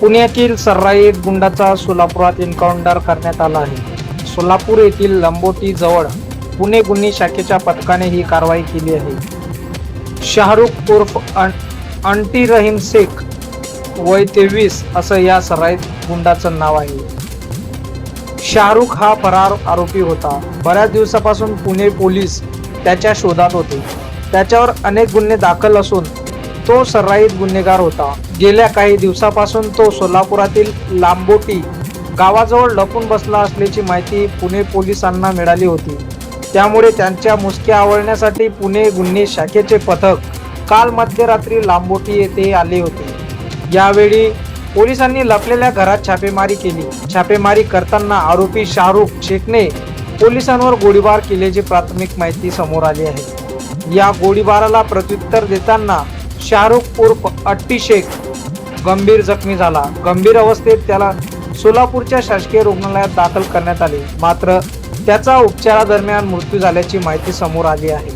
पुण्यातील सर्राईत गुंडाचा सोलापुरात एन्काउंटर करण्यात आला आहे. सोलापूर येथील लंबोटी जवळ पुणे गुन्हे शाखेच्या पथकाने ही कारवाई केली आहे. शाहरुख उर्फ अंटी रहीम शेख वय तेवीस असं या सर्राईत गुंडाचं नाव आहे. शाहरुख हा फरार आरोपी होता. बऱ्याच दिवसापासून पुणे पोलीस त्याच्या शोधात होते. त्याच्यावर अनेक गुन्हे दाखल असून तो सर्राईत गुन्हेगार होता. गेल्या काही दिवसापासून तो सोलापुरातील लांबोटी गावाजवळ लपून बसला असल्याची माहिती पुणे पोलिसांना मिळाली होती. त्यामुळे त्यांच्या मुसक्या आवळण्यासाठी पुणे गुन्हे शाखेचे पथक काल मध्यरात्री लांबोटी येथे आले होते. यावेळी पोलिसांनी लपलेल्या घरात छापेमारी केली. छापेमारी करताना आरोपी शाहरुख शेखने पोलिसांवर गोळीबार केल्याची प्राथमिक माहिती समोर आली आहे. या गोळीबाराला प्रत्युत्तर देताना शाहरुख उर्फ अट्टी शेख गंभीर जखमी झाला. गंभीर अवस्थेत त्याला सोलापूरच्या शासकीय रुग्णालयात दाखल करण्यात आले. मात्र त्याचा उपचारादरम्यान मृत्यू झाल्याची माहिती समोर आली आहे.